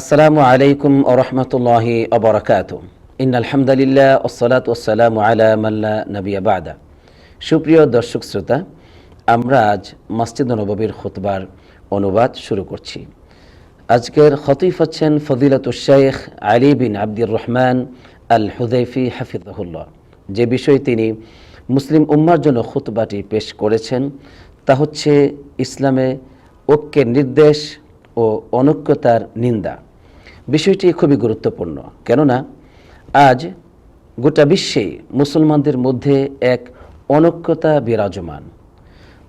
আসসালামু আলাইকুম ওরহমতুল্লাহি অবরাকাত ইন আলহামদুলিল্লাহ ওসলাত ওসালাম আলা মাল্লা নবিয়া বাদা। সুপ্রিয় দর্শক শ্রোতা, আমরা আজ মসজিদ নববীর খুতবার অনুবাদ শুরু করছি। আজকের খতিফ হচ্ছেন ফদিলাতুল শেখ আলী বিন আব্দুর রহমান আল হুদাইফি হাফিজহুল্লাহ। যে বিষয়ে তিনি মুসলিম উম্মার জন্য খুতবাটি পেশ করেছেন, তা হচ্ছে ইসলামে ঐক্যের নির্দেশ ও অনৈক্যতার নিন্দা। বিষয়টি খুবই গুরুত্বপূর্ণ। কেননা, আজ গোটা বিশ্বে মুসলমানদের মধ্যে এক অনৈক্যতা বিরাজমান।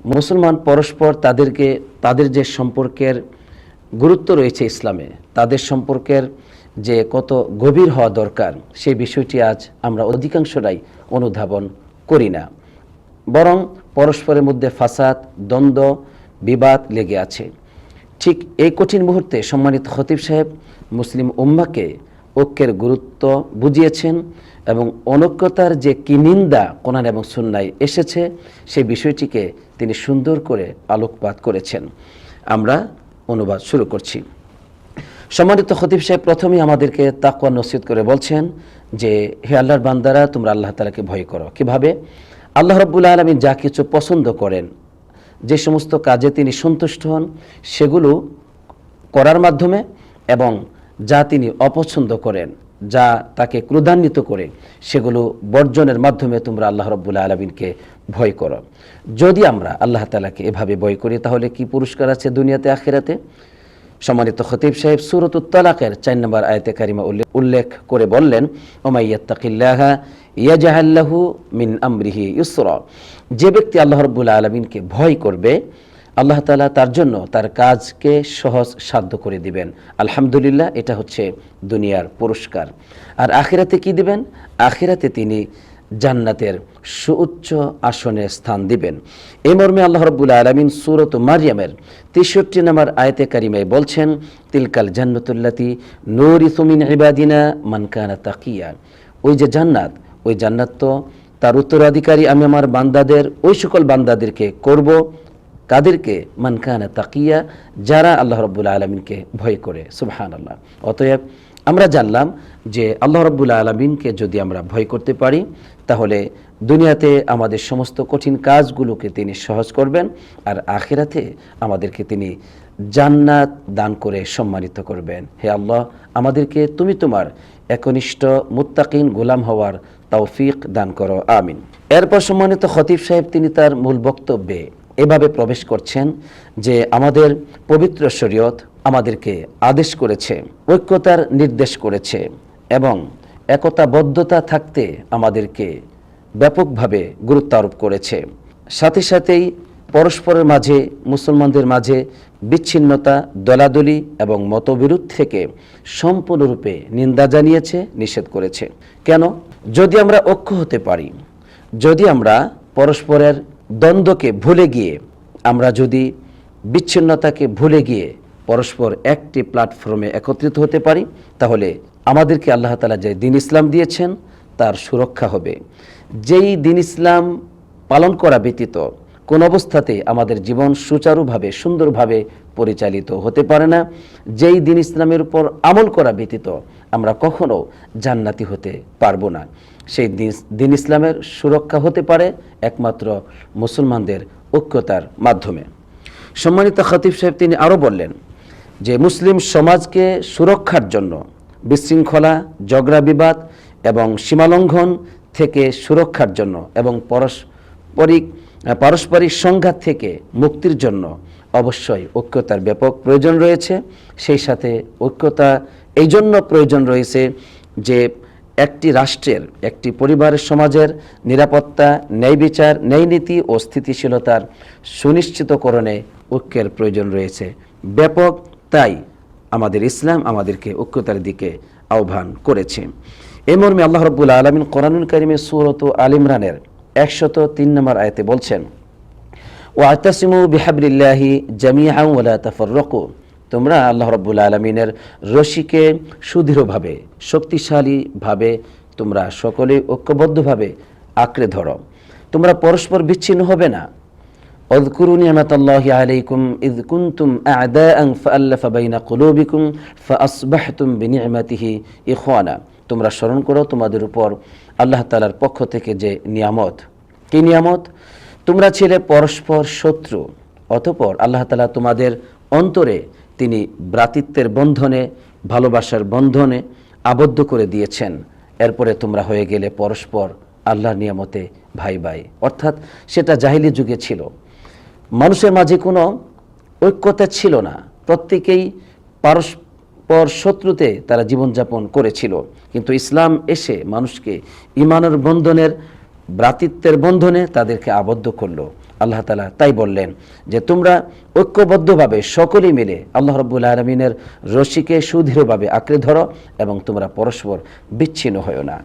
মুসলমান পরস্পর তাদেরকে, তাদের যে সম্পর্কের গুরুত্ব রয়েছে ইসলামে, তাদের সম্পর্কের যে কত গভীর হওয়া দরকার, সেই বিষয়টি আজ আমরা অধিকাংশরাই অনুধাবন করি না। বরং পরস্পরের মধ্যে ফাসাদ, দ্বন্দ্ব, বিবাদ লেগে আছে। ঠিক এই কঠিন মুহূর্তে সম্মানিত খতিব সাহেব, মুসলিম উম্মাকে ঐক্যের গুরুত্ব বুঝিয়েছেন এবং অনৈক্যতার যে কি নিন্দা এবং সুন্নায় এসেছে সেই বিষয়টিকে তিনি সুন্দর করে আলোকপাত করেছেন। আমরা অনুবাদ শুরু করছি। সম্মানিত খতিব সাহেব, প্রথমেই আমাদেরকে তাকুয়া নসিদ করে বলছেন যে, হে আল্লাহর বান্দারা, তোমরা আল্লাহ তালাকে ভয় করো। কীভাবে? আল্লাহ রব্বুল আলমী যা কিছু পছন্দ করেন যে সমস্ত কাজে তিনি সন্তুষ্ট হন, সেগুলো করার মাধ্যমে এবং যা তিনি অপছন্দ করেন, যা তাকে ক্রোধান্বিত করে, সেগুলো বর্জনের মাধ্যমে তোমরা আল্লাহ রব্বুল আলমিনকে ভয় করো। যদি আমরা আল্লাহ তালাকে এভাবে ভয় করি, তাহলে কি পুরস্কার আছে দুনিয়াতে, আখেরাতে? সম্মানিত খতিব সাহেব, সুরত তালাকের চার নম্বর আয়তে কারিমা উল্লেখ করে বললেন ওমাইয়াত্তাকিল্লাহা ইয়াজাহাল্লাহু মিন আমরিহি ইসর যে ব্যক্তি আল্লাহ রব্বুল আলমিনকে ভয় করবে, আল্লাহ তালা তার জন্য তার কাজকে সহজ সাধ্য করে দিবেন। আলহামদুলিল্লাহ, এটা হচ্ছে দুনিয়ার পুরস্কার। আর আখিরাতে কি দিবেন? আখিরাতে তিনি জান্নাতের সুউচ্চ আসনে স্থান দিবেন। এ মর্মে আল্লাহ রব্বুল আলমিন সুরত মারিয়ামের তেষট্টি নম্বর আয়তে কারিমায় বলছেন, তিলকাল জান্নতুল্লাতি নুরি সুমিন ইবাদিনা মানকানা তাকিয়া। ওই যে জান্নাত, ওই জান্নাত তো তার উত্তরাধিকারী আমি আমার বান্দাদের, ওই সকল বান্দাদেরকে করব। কাদেরকে মানকানা তাকিয়া, যারা আল্লাহ রব্বুল আলমিনকে ভয় করে। সুবহান আল্লাহ অতএব আমরা জানলাম যে আল্লাহ রব্বুল আলমিনকে যদি আমরা ভয় করতে পারি, তাহলে দুনিয়াতে আমাদের সমস্ত কঠিন কাজগুলোকে তিনি সহজ করবেন আর আখেরাতে আমাদেরকে তিনি জান্নাত দান করে সম্মানিত করবেন। হে আল্লাহ, আমাদেরকে তুমি তোমার একনিষ্ঠ, মুত্তাকিন গোলাম হওয়ার তৌফিক দান করো, আমিন। এরপর সম্মানিত খতিব সাহেব, তিনি তার মূল বক্তব্যে এভাবে প্রবেশ করছেন যে আমাদের পবিত্র শরীয়ত আমাদেরকে আদেশ করেছে, ঐক্যতার নির্দেশ করেছে এবং একতাবদ্ধতা থাকতে আমাদেরকে ব্যাপকভাবে গুরুত্ব আরোপ করেছে। সাথে সাথেই পরস্পরের মাঝে, মুসলমানদের মাঝে বিচ্ছিন্নতা, দলাদলি এবং মতবিরোধ থেকে সম্পূর্ণরূপে নিন্দা জানিয়েছে, নিষেধ করেছে। কেন? যদি আমরা ঐক্য হতে পারি, যদি আমরা পরস্পরের দ্বন্দ্বকে ভুলে গিয়ে, আমরা যদি বিচ্ছিন্নতাকে ভুলে গিয়ে পরস্পর একটি প্ল্যাটফর্মে একত্রিত হতে পারি, তাহলে আমাদেরকে আল্লাহ তালা যে দিন ইসলাম দিয়েছেন, তার সুরক্ষা হবে। যেই দিন ইসলাম পালন করা ব্যতীত কোন অবস্থাতে আমাদের জীবন সুচারুভাবে, সুন্দরভাবে পরিচালিত হতে পারে না। যেই দিন ইসলামের উপর আমল করা ব্যতীত আমরা কখনো জান্নাতি হতে পারব না। সেই দিন ইসলামের সুরক্ষা হতে পারে একমাত্র মুসলমানদের ঐক্যতার মাধ্যমে। সম্মানিত খতিব সাহেব, তিনি আরও বললেন যে, মুসলিম সমাজকে সুরক্ষার জন্য বিশৃঙ্খলা, ঝগড়া বিবাদ এবং সীমালঙ্ঘন থেকে সুরক্ষার জন্য এবং পারস্পরিক পারস্পরিক সংঘাত থেকে মুক্তির জন্য অবশ্যই ঐক্যতার ব্যাপক প্রয়োজন রয়েছে। সেই সাথে ঐক্যতা এই জন্য প্রয়োজন রয়েছে যে একটি রাষ্ট্রের, একটি পরিবারের সমাজের নিরাপত্তা, ন্যায় বিচার, ন্যায় নীতি ও স্থিতিশীলতার সুনিশ্চিতকরণে ঐক্যের প্রয়োজন রয়েছে। ব্যাপক তাই আমাদের ইসলাম আমাদেরকে ঐক্যতার দিকে আহ্বান করেছে। এ মর্মে আল্লাহ রব্বুল আলমিন কোরআনুল করিমের সুরত আল ইমরানের একশত তিন নম্বর আয়তে বলছেন ও আতাসিমু বিহাবিল্লাহি জামিয়া ওলা তাফরকু তোমরা আল্লাহ রব্বুল আলমিনের রশিকে সুদৃঢ়ভাবে শক্তিশালীভাবে তোমরা সকলে ঐক্যবদ্ধভাবে আঁকড়ে ধরো তোমরা পরস্পর বিচ্ছিন্ন হবে না اذكروا نعمة الله عليكم إذ كنتم أعداء فألف بين قلوبكم فأصبحتم بنعمته إخوانا তোমরা স্মরণ করো তোমাদের উপর আল্লাহ তালার পক্ষ থেকে যে নিয়ামত। কি নিয়ামত? তোমরা ছিলে পরস্পর শত্রু, অতঃপর আল্লাহ তাআলা তোমাদের অন্তরে তিনি ভ্রাতৃত্বের বন্ধনে, ভালোবাসার বন্ধনে আবদ্ধ করে দিয়েছেন। এরপরে তোমরা হয়ে গেলে পরস্পর আল্লাহর নিয়ামতে ভাই ভাই। অর্থাৎ সেটা জাহিলি যুগে ছিল। মানুষের মাঝে কোনো ঐক্যতা ছিল না। প্রত্যেকেই পারস্পর শত্রুতে তারা জীবনযাপন করেছিল। কিন্তু ইসলাম এসে মানুষকে ইমানের বন্ধনের ভ্রাতৃত্বের বন্ধনে তাদেরকে আবদ্ধ করল। আল্লাহ তালা তাই বললেন যে তোমরা ঐক্যবদ্ধভাবে সকলেই মিলে আল্লাহ রব্বুল আলমিনের রশিকে সুদৃঢ়ভাবে আঁকড়ে ধরো এবং তোমরা পরস্পর বিচ্ছিন্ন হয়েও না।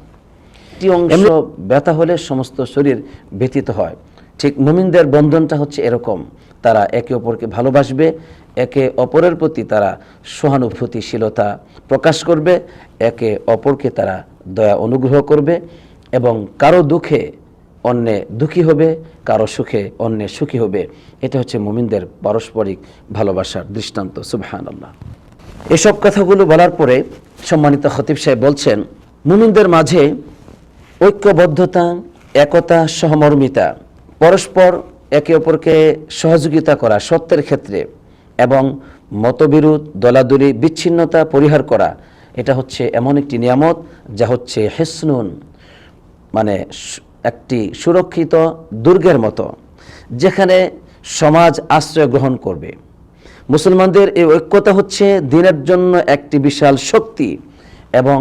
একটি অংশ ব্যথা হলে সমস্ত শরীর ব্যথিত হয়। ঠিক মুমিনদের বন্ধনটা হচ্ছে এরকম। তারা একে অপরকে ভালোবাসবে, একে অপরের প্রতি তারা সহানুভূতিশীলতা প্রকাশ করবে, একে অপরকে তারা দয়া অনুগ্রহ করবে এবং কারও দুঃখে অন্যে দুঃখী হবে, কারও সুখে অন্যে সুখী হবে। এটা হচ্ছে মুমিনদের পারস্পরিক ভালোবাসার দৃষ্টান্ত সুবহান আল্লাহ এসব কথাগুলো বলার পরে সম্মানিত খতিব সাহেব বলছেন, মুমিনদের মাঝে ঐক্যবদ্ধতা, একতা, সহমর্মিতা পরস্পর একে অপরকে সহযোগিতা করা সত্যের ক্ষেত্রে এবং মতবিরোধ, দলাদলি, বিচ্ছিন্নতা পরিহার করা, এটা হচ্ছে এমন একটি নিয়ামত যা হচ্ছে হেসনুন মানে একটি সুরক্ষিত দুর্গের মতো, যেখানে সমাজ আশ্রয় গ্রহণ করবে। মুসলমানদের এই ঐক্যতা হচ্ছে দিনের জন্য একটি বিশাল শক্তি এবং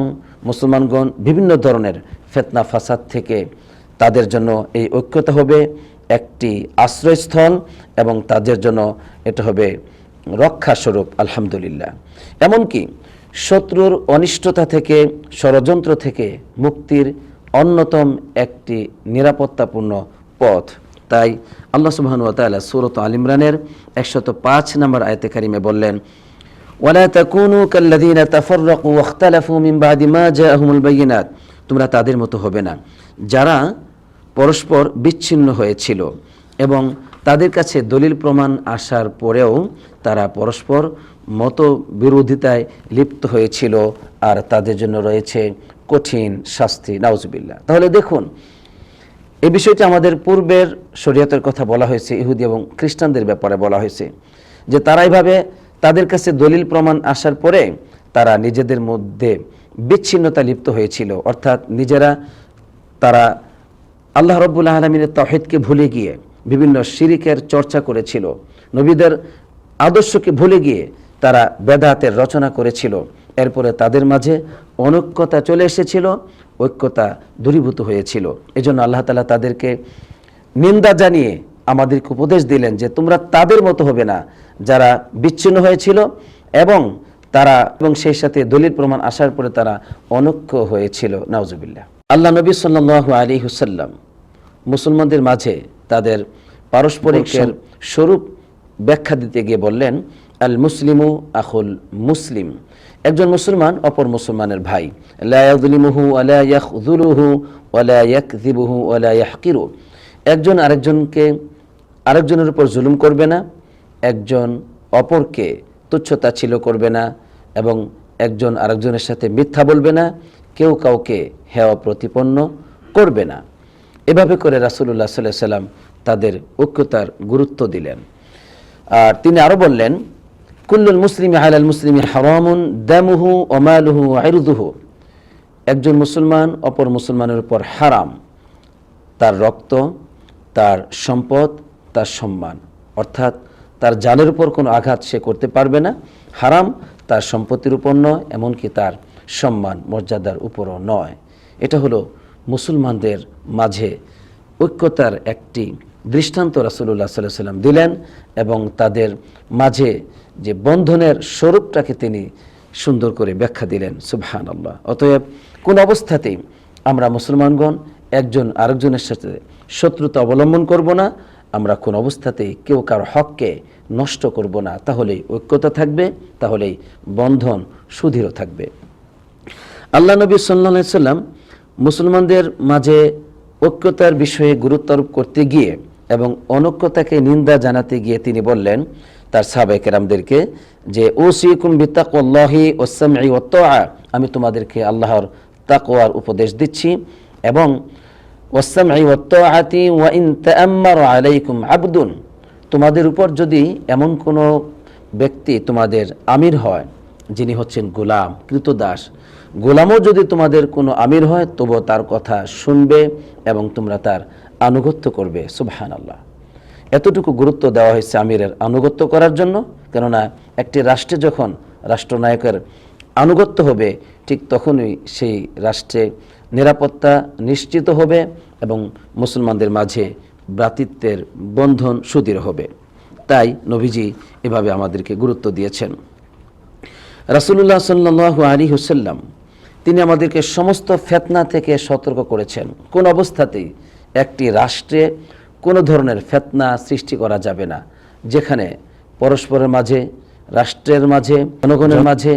মুসলমানগণ বিভিন্ন ধরনের ফেতনা, ফাসাদ থেকে তাদের জন্য এই ঐক্যতা হবে একটি আশ্রয়স্থল এবং তাদের জন্য এটা হবে রক্ষাস্বরূপ, আলহামদুলিল্লাহ। এমনকি শত্রুর অনিষ্টতা থেকে, ষড়যন্ত্র থেকে মুক্তির অন্যতম একটি নিরাপত্তাপূর্ণ পথ। তাই আল্লাহ সুবহান ওয়া তাআলা সূরাত আল ইমরানের 105 নম্বর আয়াতে কারিমে বললেন, ওয়ালা তাকুনু কাল্লাযীনা তাফাররাকু ওয়াখতালাফু মিন বাদি মা জাআহুমুল বায়িনাত। তোমরা তাদের মতো হবে না। যারা পরস্পর বিচ্ছিন্ন হয়েছিল এবং তাদের কাছে দলিল প্রমাণ আসার পরেও তারা পরস্পর মত বিরোধিতায় লিপ্ত হয়েছিল আর তাদের জন্য রয়েছে কঠিন শাস্তি। নাউজুবিল্লাহ। তাহলে দেখুন এই বিষয়টি আমাদের পূর্বের শরীয়তের কথা বলা হয়েছে, ইহুদি এবং খ্রিস্টানদের ব্যাপারে বলা হয়েছে যে তারা এইভাবে তাদের কাছে দলিল প্রমাণ আসার পরে তারা নিজেদের মধ্যে বিচ্ছিন্নতা লিপ্ত হয়েছিল। অর্থাৎ নিজেরা তারা আল্লাহ রব্বুল আলমিনের তহিদকে ভুলে গিয়ে বিভিন্ন শিরিকের চর্চা করেছিল। নবীদের আদর্শকে ভুলে গিয়ে তারা বেদাতের রচনা করেছিল। এরপরে তাদের মাঝে অনৈক্যতা চলে এসেছিল, ঐক্যতা দূরীভূত হয়েছিল। এজন্য আল্লাহ তালা তাদেরকে নিন্দা জানিয়ে আমাদেরকে উপদেশ দিলেন যে, তোমরা তাদের মতো হবে না যারা বিচ্ছিন্ন হয়েছিল এবং তারা এবং সেই সাথে দলিল প্রমাণ আসার পরে তারা অনৈক্য হয়েছিল। নাউজুবিল্লাহ। আল্লাহ নবী সাল্লাল্লাহু আলী হুসাল্লাম মুসলমানদের মাঝে তাদের পারস্পরিকের স্বরূপ ব্যাখ্যা দিতে গিয়ে বললেন আল মুসলিমু আখুল মুসলিম। একজন মুসলমান অপর মুসলমানের ভাই। লা ইয়াযলিমুহু ওয়ালা ইয়াখযুলুহু ওয়ালা ইয়াকযিবুহু ওয়ালা ইয়াহকিরু। একজন আরেকজনকে আরেকজনের উপর জুলুম করবে না একজন অপরকে তুচ্ছতাচ্ছিল্য করবে না এবং একজন আরেকজনের সাথে মিথ্যা বলবে না কেউ কাউকে হেওয়া প্রতিপন্ন করবে না। এভাবে করে রাসূলুল্লাহ সাল্লাহ সাল্লাম তাদের ঐক্যতার গুরুত্ব দিলেন। আর তিনি আরও বললেন, কুল্লুল মুসলিম আলাল মুসলিমি হারামুন, দামুহু ওমালুহু আইরুদুহু একজন মুসলমান অপর মুসলমানের উপর হারাম। তার রক্ত, তার সম্পদ, তার সম্মান। অর্থাৎ তার জানের উপর কোনো আঘাত সে করতে পারবে না। হারাম তার সম্পত্তির উপর নয়, এমনকি তার সম্মান, মর্যাদার উপরও নয়। এটা হলো মুসলমানদের মাঝে ঐক্যতার একটি দৃষ্টান্ত রাসুল্লাহ সাল্লাহ সাল্লাম দিলেন এবং তাদের মাঝে যে বন্ধনের স্বরূপটাকে তিনি সুন্দর করে ব্যাখ্যা দিলেন সুবহান আল্লাহ অতএব কোন অবস্থাতেই আমরা মুসলমানগণ একজন আরেকজনের সাথে শত্রুতা অবলম্বন করব না, আমরা কোন অবস্থাতেই কেউ কারও হককে নষ্ট করব না, তাহলেই ঐক্যতা থাকবে, তাহলেই বন্ধন সুদৃঢ় থাকবে। আল্লাহ নবী সাল্লা সাল্লাম মুসলমানদের মাঝে ঐক্যতার বিষয়ে গুরুত্ব আরোপ করতে গিয়ে এবং অনৈক্যতাকে নিন্দা জানাতে গিয়ে তিনি বললেন তার সাহাবায়ে কেরামদেরকে যে ও সিকুম বিতাকুল্লাহি ওসামি ও আমি তোমাদেরকে আল্লাহর তাকওয়ার উপদেশ দিচ্ছি এবং ওসামি ও তোয়াতি ওয়া ইন তাআম্মারু আলাইকুম আবদুন তোমাদের উপর যদি এমন কোনো ব্যক্তি তোমাদের আমির হয়, যিনি হচ্ছেন গোলাম, কৃতদাস গোলামও যদি তোমাদের কোনো আমির হয়, তবুও তার কথা শুনবে এবং তোমরা তার আনুগত্য করবে। সুবহান আল্লাহ এতটুকু গুরুত্ব দেওয়া হয়েছে আমিরের আনুগত্য করার জন্য, কেননা একটি রাষ্ট্রে যখন রাষ্ট্রনায়কের আনুগত্য হবে, ঠিক তখনই সেই রাষ্ট্রে নিরাপত্তা নিশ্চিত হবে এবং মুসলমানদের মাঝে ভ্রাতৃত্বের বন্ধন সুদৃঢ় হবে। তাই নবীজি এভাবে আমাদেরকে গুরুত্ব দিয়েছেন। রাসূলুল্লাহ সাল্লাল্লাহু আলী হুসাল্লাম তিনি আমাদেরকে সমস্ত ফেতনা থেকে সতর্ক করেছেন। কোন অবস্থাতেই একটি রাষ্ট্রে কোনো ধরনের ফেতনা সৃষ্টি করা যাবে না। যেখানে পরস্পরের মাঝে রাষ্ট্রের মাঝে জনগণের মাঝে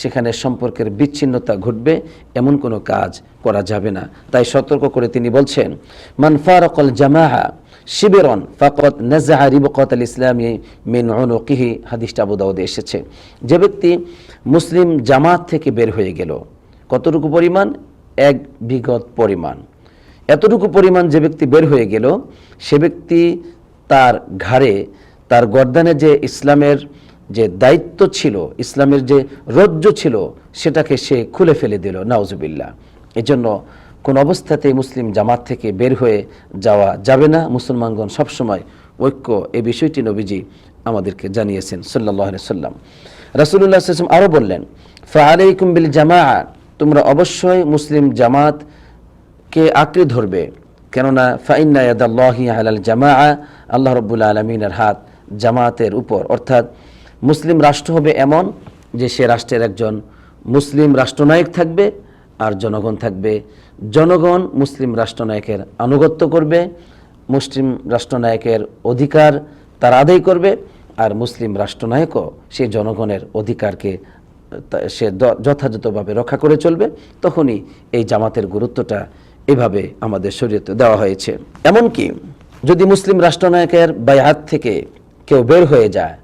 সেখানে সম্পর্কের বিচ্ছিন্নতা ঘটবে এমন কোনো কাজ করা যাবে না। তাই সতর্ক করে তিনি বলছেন মান ফারাকাল জামাহা শিবেরন ফাকত নাজাহা রিবকত আল ইসলামী মিন উনুকিহি। হাদিসটা আবু দাউদে এসেছে। যে ব্যক্তি মুসলিম জামাত থেকে বের হয়ে গেল কতটুকু পরিমাণ? এক বিগত পরিমাণ। এতটুকু পরিমাণ যে ব্যক্তি বের হয়ে গেল, সে ব্যক্তি তার ঘাড়ে, তার গর্দানে যে ইসলামের যে দায়িত্ব ছিল, ইসলামের যে রজ্জ ছিল, সেটাকে সে খুলে ফেলে দিল, নাউজুবিল্লাহ। এজন্য কোন অবস্থাতেই মুসলিম জামাত থেকে বের হয়ে যাওয়া যাবে না। মুসলমানগণ সবসময় ঐক্য এই বিষয়টি নবীজি আমাদেরকে জানিয়েছেন সাল্লাহ সাল্লাম রাসুল্লাহ আরও বললেন ফাআলাইকুম বিল জামা তোমরা অবশ্যই মুসলিম জামাত কে আঁকড়ে ধরবে। কেননা ফাইন্না ইয়াদাল্লাহি জামা আল্লাহ রব্বুল আলমিনের হাত জামাতের উপর। অর্থাৎ মুসলিম রাষ্ট্র হবে এমন যে সে রাষ্ট্রের একজন মুসলিম রাষ্ট্রনায়ক থাকবে আর জনগণ থাকবে। জনগণ মুসলিম রাষ্ট্রনায়কের আনুগত্য করবে, মুসলিম রাষ্ট্রনায়কের অধিকার তারা আদায় করবে, আর মুসলিম রাষ্ট্রনায়কও সেই জনগণের অধিকারকে সে যথাযথভাবে রক্ষা করে চলবে, তখনই এই জামাতের গুরুত্বটা এভাবে আমাদের শরীয়তে দেওয়া হয়েছে। এমনকি যদি মুসলিম রাষ্ট্রনায়কের বায়াত থেকে কেউ বের হয়ে যায়,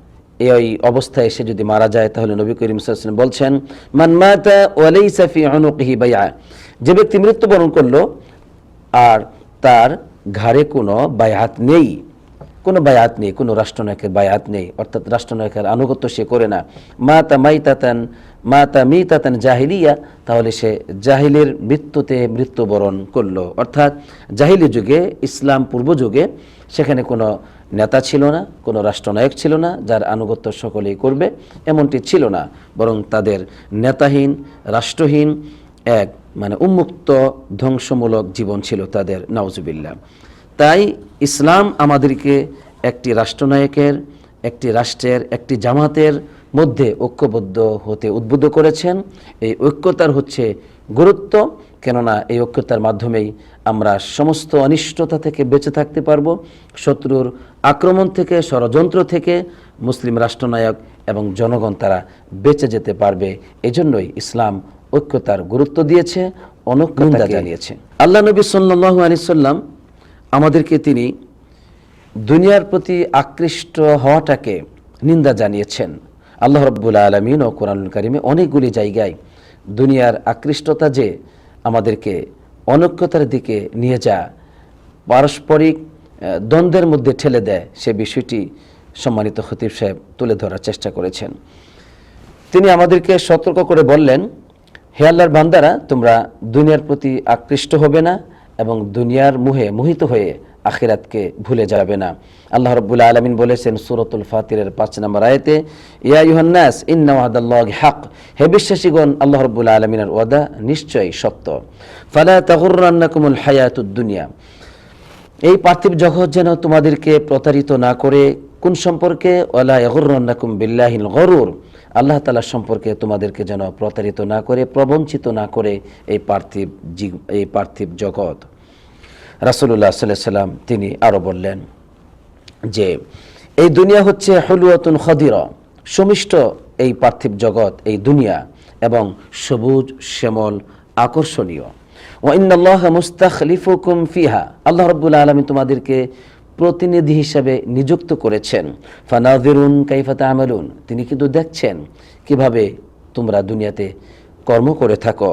এই অবস্থায় সে যদি মারা যায়, তাহলে নবী করিম ওয়াসাল্লাম বলছেন, মান মাতা ওয়ালাইসা ফি উনুকিহি যে ব্যক্তি মৃত্যুবরণ করল, আর তার ঘাড়ে কোনো বায়াত নেই। কোনো বায়াত নেই, কোনো রাষ্ট্রনায়কের বায়াত নেই, অর্থাৎ রাষ্ট্রনায়কের আনুগত্য সে করে না। মা তা মাই তাতান মা তা মি তাতান জাহিলিয়া, তাহলে সে জাহিলের মৃত্যুতে মৃত্যুবরণ করল। অর্থাৎ জাহিলি যুগে, ইসলাম পূর্ব যুগে, সেখানে কোনো নেতা ছিল না, কোনো রাষ্ট্রনায়ক ছিল না, যার আনুগত্য সকলেই করবে, এমনটি ছিল না। বরং তাদের নেতাহীন, রাষ্ট্রহীন, এক মানে উন্মুক্ত, ধ্বংসমূলক জীবন ছিল তাদের, নাউজুবিল্লাহ। তাই ইসলাম আমাদেরকে একটি রাষ্ট্রনায়কের একটি রাষ্ট্রের একটি জামাতের মধ্যে ঐক্যবদ্ধ হতে উদ্বুদ্ধ করেছেন। এই ঐক্যতার হচ্ছে গুরুত্ব কেননা এই ঐক্যতার মাধ্যমেই আমরা সমস্ত অনিষ্টতা থেকে বেঁচে থাকতে পারব। শত্রুর আক্রমণ থেকে ষড়যন্ত্র থেকে মুসলিম রাষ্ট্রনায়ক এবং জনগণ তারা বেঁচে যেতে পারবে। এজন্যই ইসলাম ঐক্যতার গুরুত্ব দিয়েছে অনুকৃতা জানিয়েছে। আল্লাহ নবী সাল্লাল্লাহু আলাইহি সাল্লাম আমাদেরকে তিনি দুনিয়ার প্রতি আকৃষ্ট হওয়াটাকে নিন্দা জানিয়েছেন। আল্লাহ রব্বুল আলমিন ও কোরআনুল কারিমে অনেকগুলি জায়গায় দুনিয়ার আকৃষ্টতা যে আমাদেরকে অনৈক্যতার দিকে নিয়ে যা, পারস্পরিক দ্বন্দ্বের মধ্যে ঠেলে দেয়, সে বিষয়টি সম্মানিত খতিব সাহেব তুলে ধরার চেষ্টা করেছেন। তিনি আমাদেরকে সতর্ক করে বললেন, হে আল্লাহর বান্দারা, তোমরা দুনিয়ার প্রতি আকৃষ্ট হবে না এবং দুনিয়ার মুহে মোহিত হয়ে আখিরাতকে ভুলে যাবে না। আল্লাহ রব্বুল আলমিন বলেছেন সুরতুল ফাতিরের পাঁচ নম্বর আয়তে, ইয়া ইউহান্নাস ইন্না হক। হে বিশ্বাসীগণ, আল্লাহ রব্বুল আলমিনের ওয়াদা নিশ্চয়ই সত্য। ফালা তাগুররান্নাকুমুল হায়াতুদ দুনিয়া। এই পার্থিব জগৎ যেন তোমাদেরকে প্রতারিত না করে, কোন সম্পর্কে? ওলা এগরুন্নাকুম বিল্লাহিল গরুর। আল্লাহ তালা সম্পর্কে তোমাদেরকে যেন প্রতারিত না করে, প্রবঞ্চিত না করে এই পার্থিব এই পার্থিব জগৎ। রাসূলুল্লাহ সাল্লাহ সাল্লাম তিনি আরও বললেন যে, এই দুনিয়া হচ্ছে হলুয়াতুন খদির, সুমিষ্ট এই পার্থিব জগৎ, এই দুনিয়া, এবং সবুজ, শ্যামল, আকর্ষণীয়। ওয়াইনাল্লাহ মুস্তাখলিফুকুম ফিহা, আল্লাহ রাব্বুল আলামিন তোমাদেরকে প্রতিনিধি হিসাবে নিযুক্ত করেছেন। ফানাদিরুন কাইফাতা আমলুন তিনি কিন্তু দেখছেন কীভাবে তোমরা দুনিয়াতে কর্ম করে থাকো।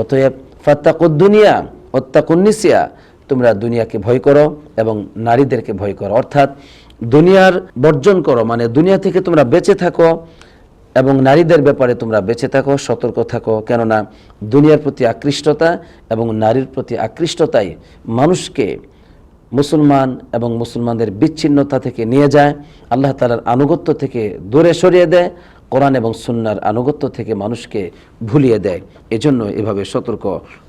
অতএব ফাত্তাকুদ দুনিয়া অত্যাকুন্নিসিয়া তোমরা দুনিয়াকে ভয় করো এবং নারীদেরকে ভয় করো। অর্থাৎ দুনিয়ার বর্জন করো মানে দুনিয়া থেকে তোমরা বেঁচে থাকো এবং নারীদের ব্যাপারে তোমরা বেঁচে থাকো, সতর্ক থাকো। কেননা দুনিয়ার প্রতি আকৃষ্টতা এবং নারীর প্রতি আকৃষ্টতাই মানুষকে মুসলমান এবং মুসলমানদের বিচ্ছিন্নতা থেকে নিয়ে যায়। আল্লাহ তালার আনুগত্য থেকে দূরে সরিয়ে দেয়, কোরআন এবং সুন্নার আনুগত্য থেকে মানুষকে ভুলিয়ে দেয়। এজন্য এভাবে সতর্ক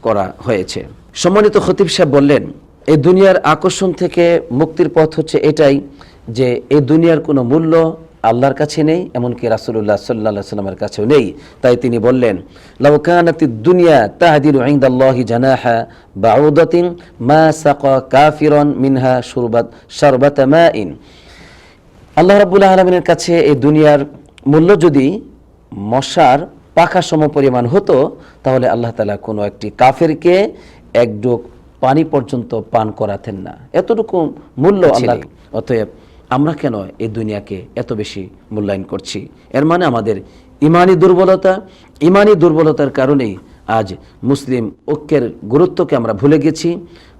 করা হয়েছে। সম্মানিত খতিব সাহেব বললেন, এই দুনিয়ার আকর্ষণ থেকে মুক্তির পথ হচ্ছে এটাই যে এই দুনিয়ার কোনো মূল্য আল্লাহর কাছে নেই, এমনকি রাসুল্লাহ সাল্লাহ সাল্লামের কাছেও নেই। তাই তিনি বললেন লাউকানাতি দুনিয়া তাহাদিলু ইনদাল্লাহি জানাহা বাউদাতিন মা সাকা কাফিরন মিনহা শুরবাত শারবাত মাইন। আল্লাহ রাব্বুল আলমিনের কাছে এই দুনিয়ার মূল্য যদি মশার পাখা সম পরিমাণ হতো, তাহলে আল্লাহ তালা কোনো একটি কাফেরকে এক ডোক পানি পর্যন্ত পান করাতেন না। এতটুকু মূল্য আল্লাহ অতএব আমরা কেন এই দুনিয়াকে এত বেশি মূল্যায়ন করছি? এর মানে আমাদের ইমানি দুর্বলতা ইমানি দুর্বলতার কারণেই আজ মুসলিম ঐক্যের গুরুত্বকে আমরা ভুলে গেছি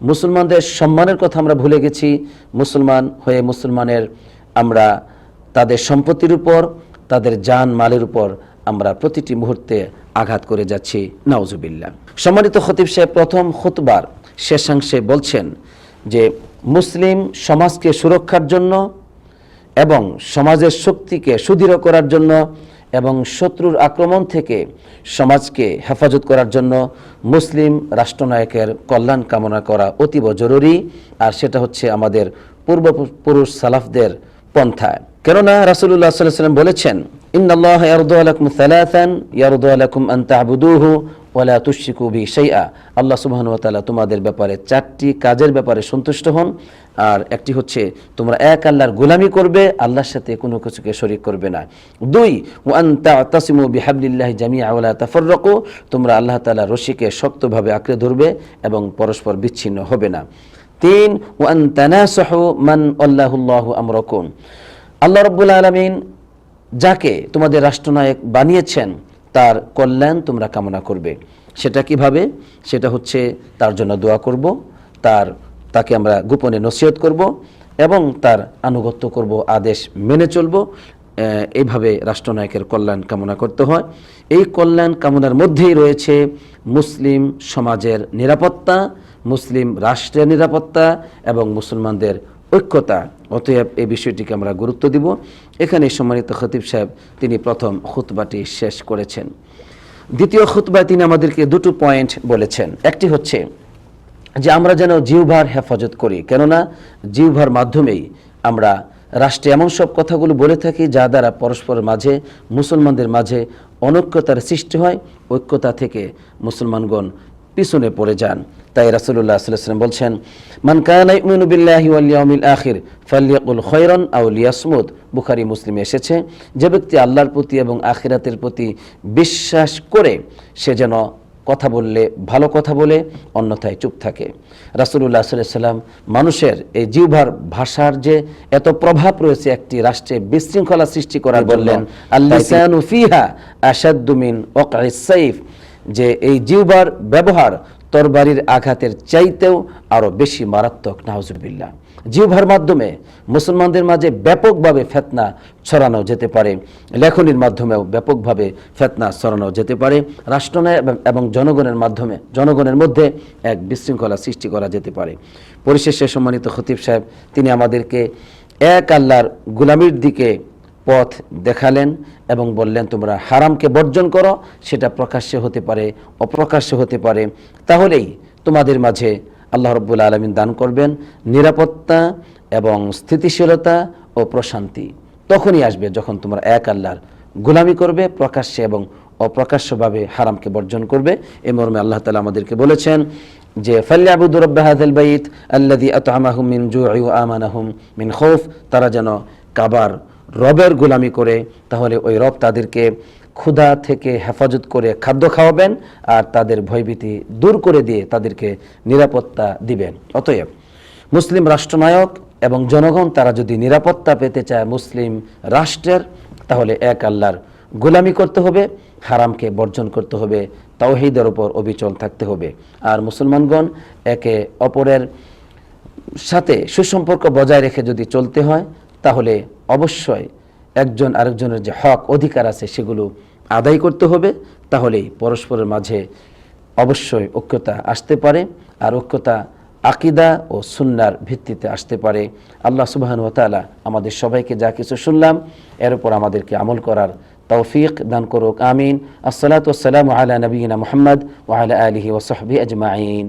মুসলমানদের সম্মানের কথা আমরা ভুলে গেছি মুসলমান হয়ে মুসলমানের আমরা তাদের সম্পত্তির উপর তাদের জান মালের উপর আমরা প্রতিটি মুহূর্তে আঘাত করে যাচ্ছি নাউজুবিল্লা সম্মানিত খতিব সাহেব, প্রথম খুতবার শেষাংশে বলছেন যে মুসলিম সমাজকে সুরক্ষার জন্য এবং সমাজের শক্তিকে সুদৃঢ় করার জন্য এবং শত্রুর আক্রমণ থেকে সমাজকে হেফাজত করার জন্য মুসলিম রাষ্ট্রনায়কের কল্যাণ কামনা করা অতীব জরুরি। আর সেটা হচ্ছে আমাদের পূর্বপুরুষ সালাফদের পন্থা কেননা রাসূলুল্লাহ সাল্লাল্লাহু আলাইহি বলেছেন, ইন্নাল্লাহ ইয়ারদু লাকুম সালাসান, ইয়ারদু লাকুম আন তা'বুদুহু ওয়ালা তুশরিকু বি শাইআ। আল্লাহ সুবহানাহু ওয়া তাআলা তোমাদের ব্যাপারে চারটি কাজের ব্যাপারে সন্তুষ্ট হন। আর একটি হচ্ছে, তোমরা এক আল্লাহর গোলামি করবে, আল্লাহর সাথে কোনো কিছুকে শরীক করবে না। দুই, ওয়ান তা'তাসিমু বিহাবলিল্লাহি জামিআ ওয়ালা তাফাররাকু। তোমরা আল্লাহ তাআলা রশিকে শক্তভাবে আঁকড়ে ধরবে এবং পরস্পর বিচ্ছিন্ন হবে না। তিন, ওয়ান তানাসাহু মান আল্লাহুল্লাহু আমরাকুম। আল্লাহ রাব্বুল আলামিন যাকে তোমাদের রাষ্ট্রনায়ক বানিয়েছেন, তার কল্যাণ তোমরা কামনা করবে। সেটা কীভাবে? সেটা হচ্ছে তার জন্য দোয়া করব, তার, তাকে আমরা গোপনে নসিহত করব এবং তার আনুগত্য করব, আদেশ মেনে চলব। এইভাবে রাষ্ট্রনায়কের কল্যাণ কামনা করতে হয়। এই কল্যাণ কামনার মধ্যেই রয়েছে মুসলিম সমাজের নিরাপত্তা, মুসলিম রাষ্ট্রের নিরাপত্তা এবং মুসলমানদের ঐক্যতা, অতএব এই বিষয়টিকে আমরা গুরুত্ব দিব। এখানে সম্মানিত খতিব সাহেব, তিনি প্রথম খুতবাটি শেষ করেছেন। দ্বিতীয় খুতবায় তিনি আমাদেরকে দুটো পয়েন্ট বলেছেন। একটি হচ্ছে যে আমরা যেন জিহ্বার হেফাজত করি, কেননা জিহ্বার মাধ্যমেই আমরা রাষ্ট্রে এমন সব কথাগুলো বলে থাকি যা দ্বারা পরস্পরের মাঝে, মুসলমানদের মাঝে অনৈক্যতার সৃষ্টি হয়। ঐক্যতা থেকে মুসলমানগণ পিছনে পড়ে যান। তাই আলাইহি ওয়াসাল্লাম বলছেন মান কানা ইউমিনু বিল্লাহি ওয়াল আখির ফালইয়াকুল খায়রান আও লিয়াসমুত বুখারী মুসলিমে এসেছে যে ব্যক্তি আল্লাহর প্রতি এবং আখিরাতের প্রতি বিশ্বাস করে সে যেন কথা বললে ভালো কথা বলে অন্যথায় চুপ থাকে। রাসূলুল্লাহ সাল্লাম মানুষের এই জিহ্বার ভাষার যে এত প্রভাব রয়েছে একটি রাষ্ট্রে বিশৃঙ্খলা সৃষ্টি করার বললেন আল্লাহ ফিহা আশাদ্দু মিন ওয়াকঈস সাইফ। যে এই জিহ্বার ব্যবহার তরবারির আঘাতের চাইতেও আরও বেশি মারাত্মক, নাউজুবিল্লাহ। জিহ্বার মাধ্যমে মুসলমানদের মাঝে ব্যাপকভাবে ফেতনা ছড়ানো যেতে পারে, লেখনির মাধ্যমেও ব্যাপকভাবে ফেতনা ছড়ানো যেতে পারে রাষ্ট্রনায় এবং জনগণের মাধ্যমে, জনগণের মধ্যে এক বিশৃঙ্খলা সৃষ্টি করা যেতে পারে। পরিশেষে সম্মানিত খতিব সাহেব, তিনি আমাদেরকে এক আল্লাহর গুলামির দিকে পথ দেখালেন এবং বললেন, তোমরা হারামকে বর্জন করো, সেটা প্রকাশ্যে হতে পারে, অপ্রকাশ্যে হতে পারে। তাহলেই তোমাদের মাঝে আল্লাহ রব্বুল আলমিন দান করবেন নিরাপত্তা এবং স্থিতিশীলতা ও প্রশান্তি। তখনই আসবে যখন তোমরা এক আল্লাহর গোলামি করবে, প্রকাশ্যে এবং অপ্রকাশ্যভাবে হারামকে বর্জন করবে। এই মর্মে আল্লাহ তালা আমাদেরকে বলেছেন যে ফাল্যাবুদু রব্বা হাদাল বাইত আল্লাযী আত'আমাহুম মিন জু'i ওয়া আমানাহুম মিন খৌফ। তারা যেন কাবার রবের গোলামি করে তাহলে ওই রব তাদেরকে ক্ষুধা থেকে হেফাজত করে খাদ্য খাওয়াবেন আর তাদের ভয়ভীতি দূর করে দিয়ে তাদেরকে নিরাপত্তা দিবেন। অতএব মুসলিম রাষ্ট্রনায়ক এবং জনগণ তারা যদি নিরাপত্তা পেতে চায় মুসলিম রাষ্ট্রের, তাহলে এক আল্লাহর গোলামি করতে হবে, হারামকে বর্জন করতে হবে, তাওহিদের ওপর অবিচল থাকতে হবে। আর মুসলমানগণ একে অপরের সাথে সুসম্পর্ক বজায় রেখে যদি চলতে হয় তাহলে অবশ্যই একজন আরেকজনের যে হক, অধিকার আছে সেগুলো আদায় করতে হবে। তাহলেই পরস্পরের মাঝে অবশ্যই ঐক্যতা আসতে পারে আর ঐক্যতা আকিদা ও সুন্নার ভিত্তিতে আসতে পারে। আল্লাহ সুবাহন ওতালা আমাদের সবাইকে যা কিছু শুনলাম, এর উপর আমাদেরকে আমল করার তৌফিক দান করুক, আমিন। আসসালাতু আসসালামু আলা নবীনা মুহাম্মদ ওয়া আলা আলিহি ওয়া সাহবিহি আজমাইন।